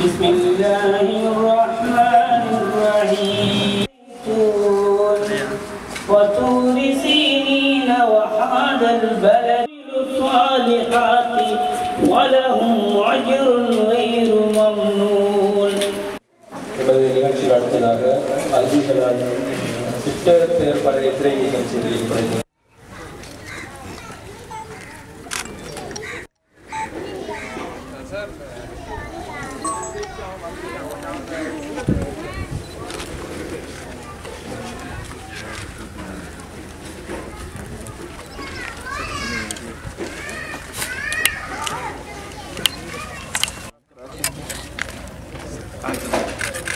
بسم الله الرحمن الرحيم وطور سينين وهذا البلد الصالحات ولهم أجر غير ممنون என்பது நிகழ்ச்சியில் அடுத்ததாக அறிவிகளால் திட்ட ஏற்பாடு எத்தனை நிகழ்ச்சிகளில்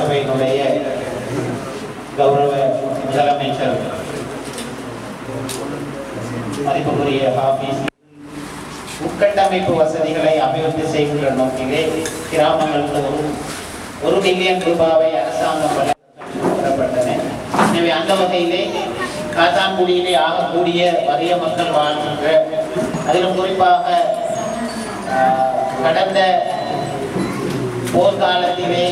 சபையினுடைய கௌரவ முதலமைச்சர் மதிப்புக்குரிய உட்கட்டமைப்பு வசதிகளை அபிவிருத்தி செய்கின்ற நோக்கிலே கிராமங்களுக்கு ஒரு ஒரு மில்லியன் ரூபாவை அரசாங்கம் வழங்கப்பட்டன எனவே அந்த வகையிலே காத்தான்குடியிலே ஆகக்கூடிய வறிய மக்கள் வாழ்கின்ற அதிலும் குறிப்பாக கடந்த போர்க்காலத்திலே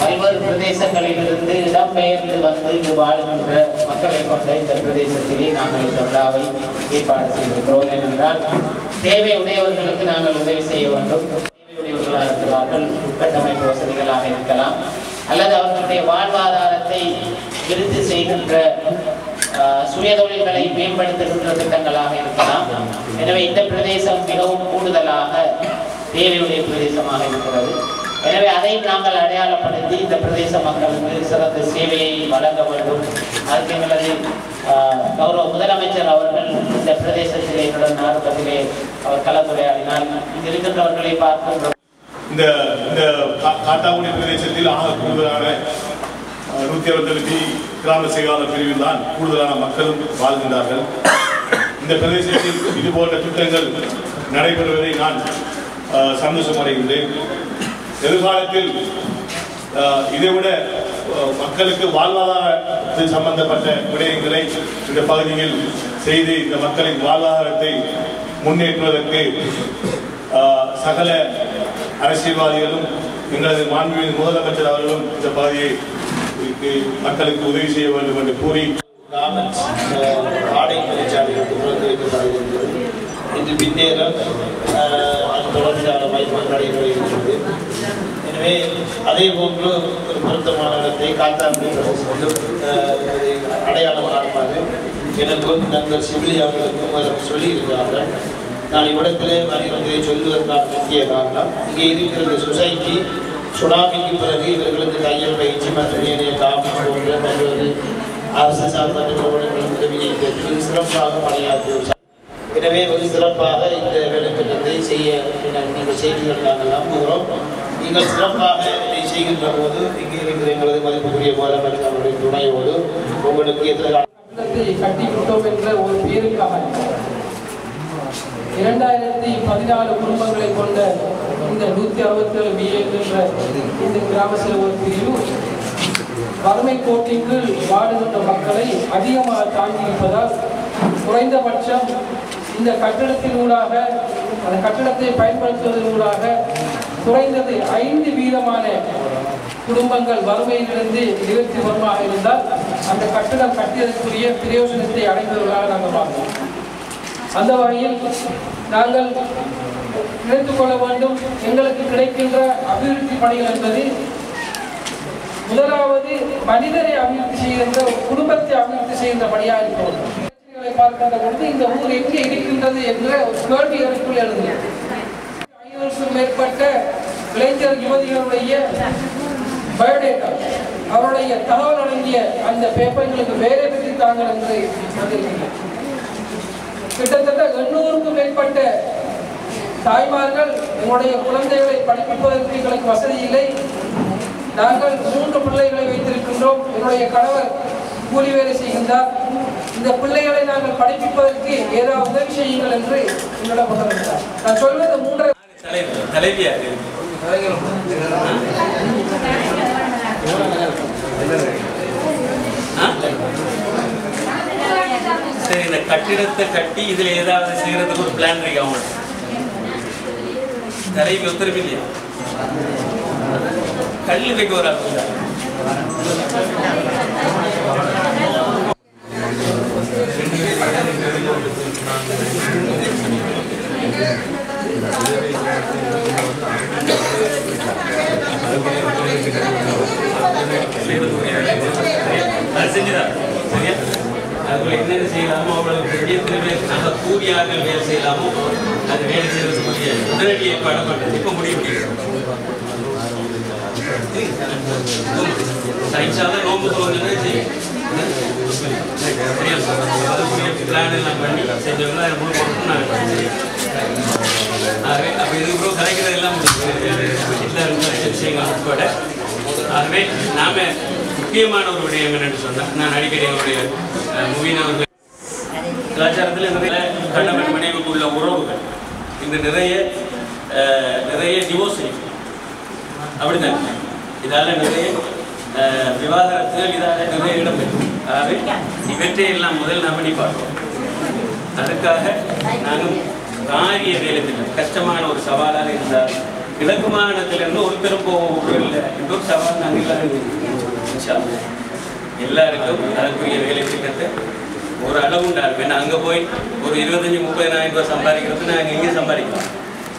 பல்வேறு பிரதேசங்களிலிருந்து இடம்பெயர்ந்து வந்து இங்கு வாழ்கின்ற மக்களை கொண்ட இந்த பிரதேசத்திலே நாங்கள் இந்த விழாவை ஏற்பாடு செய்திருக்கிறோம். ஏனென்றால் தேவை உடையவர்களுக்கு நாங்கள் உதவி செய்ய வேண்டும். தேவையுடையவர்களாக இருக்கிறார்கள். உட்கட்டமைப்பு வசதிகளாக இருக்கலாம். அல்லது அவர்களுடைய வாழ்வாதாரத்தை விருத்தி செய்கின்ற ஆஹ், சுயதொழில்களை மேம்படுத்துகின்ற திட்டங்களாக இருக்கலாம். எனவே இந்த பிரதேசம் மிகவும் கூடுதலாக தேவையுடைய பிரதேசமாக இருக்கிறது. எனவே அதை நாங்கள் அடையாளப்படுத்தி இந்த பிரதேச மக்களுக்கு சிறந்த சேவையை வழங்க வேண்டும். அதுக்கு எங்களது ஆஹ், கௌரவ முதலமைச்சர் அவர்கள் இந்த பிரதேசத்திலே எங்களுடன் ஆரம்பத்திலே அவர் கலந்துரையாடினார். இங்கு இருக்கின்றவர்களை பார்க்கின்ற இந்த இந்த கா- காட்டாங்குடி பிரதேசத்தில் ஆக கூடுதலான நூத்தி அறுபத்தெட்டு கிராம செயலாளர் பிரிவில் தான் கூடுதலான மக்களும் வாழ்கின்றார்கள். இந்த பிரதேசத்தில் இது போன்ற திட்டங்கள் நடைபெறுவதை நான் அஹ், சந்தோஷம் அடைகின்றேன் எதிர்காலத்தில் இதை இதைவிட மக்களுக்கு வாழ்வாதாரத்தில் சம்பந்தப்பட்ட விடயங்களை இந்த பகுதியில் செய்து இந்த மக்களின் வாழ்வாதாரத்தை முன்னேற்றுவதற்கு சகல அரசியல்வாதிகளும் எங்களது மாண்புமிகு முதலமைச்சர் அவர்களும் இந்த பகுதியை மக்களுக்கு உதவி செய்ய வேண்டும் என்று கூறி ஆடை தொழிற்சாலைகளுக்கு திறந்து இன்று பின்னேரம் அது தொடர்ச்சியான வாய்ப்புகள் நடைபெறும் எனவே அதே போன்று ஒரு பொருத்தமான இடத்தை காத்தாண்டி பிரதேசத்திலும் அஹ், அடையாளம் காணுமாறு எனக்கும் நண்பர் சிவிலி அவர்களுக்கும் முதல்ல சொல்லியிருக்கிறார்கள். நான் இவ்விடத்திலே வருகிறதை சொல்லுவதற்கான முக்கிய காரணம் இங்கே இருக்கிற சொசைட்டி. சுனாமிக்கு பிறகு இவர்களுக்கு தையல் பயிற்சி மற்றும் ஏனைய காப்பி போன்ற பல்வேறு அரசு சார்பற்ற நிறுவனங்களின் உதவியை பெற்று சிறப்பாக பணியாற்றி எனவே வெகு சிறப்பாக இந்த வேலைத்திட்டத்தை செய்ய நீங்கள் செய்திகள் நாங்கள் நம்புகிறோம். நீங்கள் சிறப்பாக இதை செய்கின்ற போது இங்கே இருக்கிற எங்களது மதிப்புக்குரிய முதலமைச்சர் அவருடைய துணையோடு உங்களுக்கு எதிர்கால கட்டி விட்டோம் என்ற ஒரு பேருக்காக இரண்டாயிரத்தி பதினாலு குடும்பங்களை கொண்ட இந்த நூத்தி அறுபத்தி ஏழு பிஏ என்ற இந்த கிராம ஒரு பிரிவு வறுமை கோட்டிற்கு வாடுகின்ற மக்களை அதிகமாக தாங்கி இருப்பதால் குறைந்தபட்சம் இந்த கட்டிடத்தின் ஊடாக அந்த கட்டிடத்தை பயன்படுத்துவதன் ஊடாக குறைந்தது ஐந்து வீதமான குடும்பங்கள் வறுமையிலிருந்து நிவர்த்தி வருமாக இருந்தால் அந்த கட்டிடம் கட்டியதற்குரிய பிரயோஜனத்தை அடைந்தவர்களாக நாங்கள் பார்க்கிறோம் அந்த வகையில் நாங்கள் நினைத்துக் கொள்ள வேண்டும். எங்களுக்கு கிடைக்கின்ற அபிவிருத்தி பணிகள் என்பது முதலாவது மனிதரை அபிவிருத்தி செய்கின்ற குடும்பத்தை அபிவிருத்தி செய்கின்ற பணியாக இருக்கிறோம் பார்க்கின்ற பொழுது இந்த ஊர் எங்கே இருக்கின்றது என்ற ஒரு கேள்வி எனக்குள் எழுந்தது. ஐநூறுக்கும் மேற்பட்ட இளைஞர் யுவதிகளுடைய பயோடேட்டா அவருடைய தகவல் அடங்கிய அந்த பேப்பர்களுக்கு வேலை பெற்று தாங்கள் என்று வந்திருக்கின்றனர் கிட்டத்தட்ட எண்ணூறுக்கும் மேற்பட்ட தாய்மார்கள் உங்களுடைய குழந்தைகளை படிப்பிப்பதற்கு எங்களுக்கு வசதி இல்லை. நாங்கள் மூன்று பிள்ளைகளை வைத்திருக்கின்றோம். என்னுடைய கணவர் கூலி வேலை செய்கின்றார். இந்த பிள்ளைகளை நாங்கள் படிப்பிப்பதற்கு ஏதாவது உதவி செய்யுங்கள் என்று என்னிடம் கொண்டிருந்தார் நான் சொல்வது மூன்று தலைவர் தலைவியா இருக்கு. சரி இந்த கட்டிடத்தை கட்டி இதுல ஏதாவது செய்யறதுக்கு ஒரு பிளான் இருக்கு அவங்க தலைவி ஒத்துருப்பு இல்லையா? கல் வைக்க ஒரு ஆள் என்னென்ன செய்யலாமோ அவ்வளவு பெரிய திரும்ப நம்ம வேலை செய்யலாமோ அது வேலை செய்யறது உடனடி ஏற்பாடு பண்ணுறது இப்போ நோம்பு செய்யும் பிளான் எல்லாம் பண்ணி செஞ்சவங்க மூணு முழு நான் ஆகவே அப்போ இது கூட கலைக்கிறது எல்லாம் வீட்டில் இருந்த விஷயங்கள் உட்பட. ஆகவே நாம முக்கியமான ஒரு விடயம் என்னென்னு சொன்னால் நான் அடிக்கடி என்னுடைய முவீன் அவர்கள் கலாச்சாரத்தில் நிறைய கணவன் மனைவிக்கு உள்ள உறவுகள் இந்த நிறைய நிறைய டிவோர்ஸ் அப்படிதான் இதால் நிறைய அஹ், விவாகரத்துகள் இதால நிறைய இடம்பெறும் ஆகவே இவற்றை எல்லாம் முதல் நாம் பண்ணி பார்ப்போம். அதுக்காக நானும் காரிய வேலை திட்டம் கஷ்டமான ஒரு சவாலாக இருந்தால் கிழக்கு மாநிலத்திலிருந்து ஒருத்தரும் இல்லை என்ற ஒரு சவால் நாங்கள் எல்லாரும் எல்லாருக்கும் அதற்குரிய வேலை திட்டத்தை ஒரு அளவு உண்டாகும். ஏன்னா அங்கே போய் ஒரு இருபத்தஞ்சி முப்பதினாயிரம் ரூபாய் சம்பாதிக்கிறது நாங்கள் இங்கே சம்பாதிக்கலாம்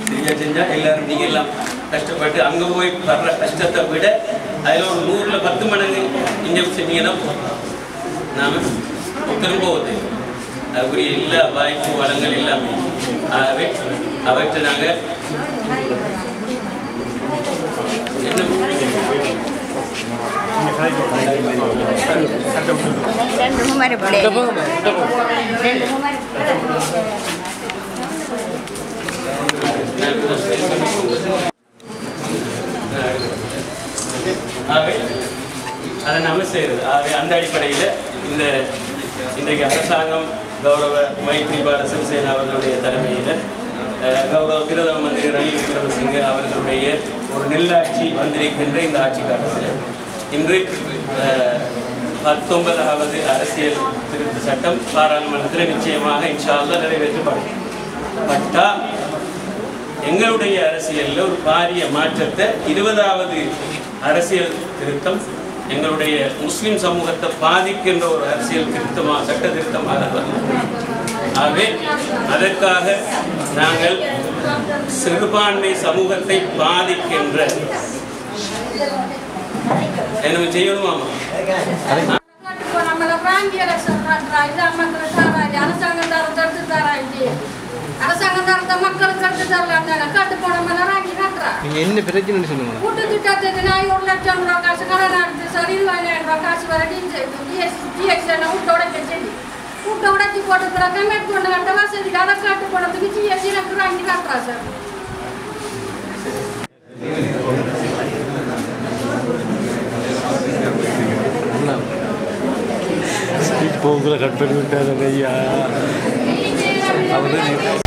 சரியா செஞ்சால் எல்லாரும் நீங்கள் எல்லாம் கஷ்டப்பட்டு அங்கே போய் வர்ற கஷ்டத்தை விட அதில் ஒரு நூறில் பத்து மடங்கு இங்கே செஞ்சீங்கன்னா நாம் நாம ஒருத்தரும் போகுது அதுக்குரிய எல்லா வாய்ப்பு வளங்கள் எல்லாமே அவற்றை நாங்கள் என்ன ஆகவே அதை நம்ம செய்யறது. ஆகவே அந்த அடிப்படையில் இந்த இன்றைக்கு அரசாங்கம் கௌரவ மைத்ரிபால சிவசேனா அவர்களுடைய தலைமையில் கௌரவ பிரதம மந்திரி ரணில் விக்ரமசிங்கே அவர்களுடைய ஒரு நெல்லாட்சி வந்திருக்கின்ற இந்த ஆட்சி காலத்தில். இன்று பத்தொன்பதாவது அரசியல் திருத்த சட்டம் பாராளுமன்றத்தில் நிச்சயமாக இன்ஷால்ல நிறைவேற்றப்படும். பட்டா எங்களுடைய அரசியலில் ஒரு பாரிய மாற்றத்தை இருபதாவது அரசியல் திருத்தம் எங்களுடைய முஸ்லிம் சமூகத்தை பாதிக்கின்ற ஒரு அரசியல் திருத்தமாக சட்ட திருத்தமாக ஆகவே அதற்காக நாங்கள் சிறுபான்மை சமூகத்தை பாதிக்கின்ற என்ன செய்யணுமாமா நம்மள மக்கள் அரசாங்கம் தடுத்து தராது அரசாங்கம் மக்களுக்கு தடுத்து தரலாம் தானே ராங்கி காட்டுறா நீங்க என்ன பிரச்சனைன்னு சொல்லுங்க. கூட்டு திட்டத்துக்கு நான் ஒரு லட்சம் ரூபா காசு கடன் எடுத்து சரி இருபதாயிரம் ரூபா காசு வர டிஎஸ் டிஎஸ் விட்டு உடைக்க சொல்லி. விட்டு உடைச்சி போட்டு கூட கமெண்ட் கொண்டு கட்ட வசதிக்கு அதை காட்டு போனதுக்கு ஜிஎஸ்டி எனக்கு ராங்கி காட்டுறா சார் போக்குல கட் பண்ணி விட்டாங்க ஐயா அவரு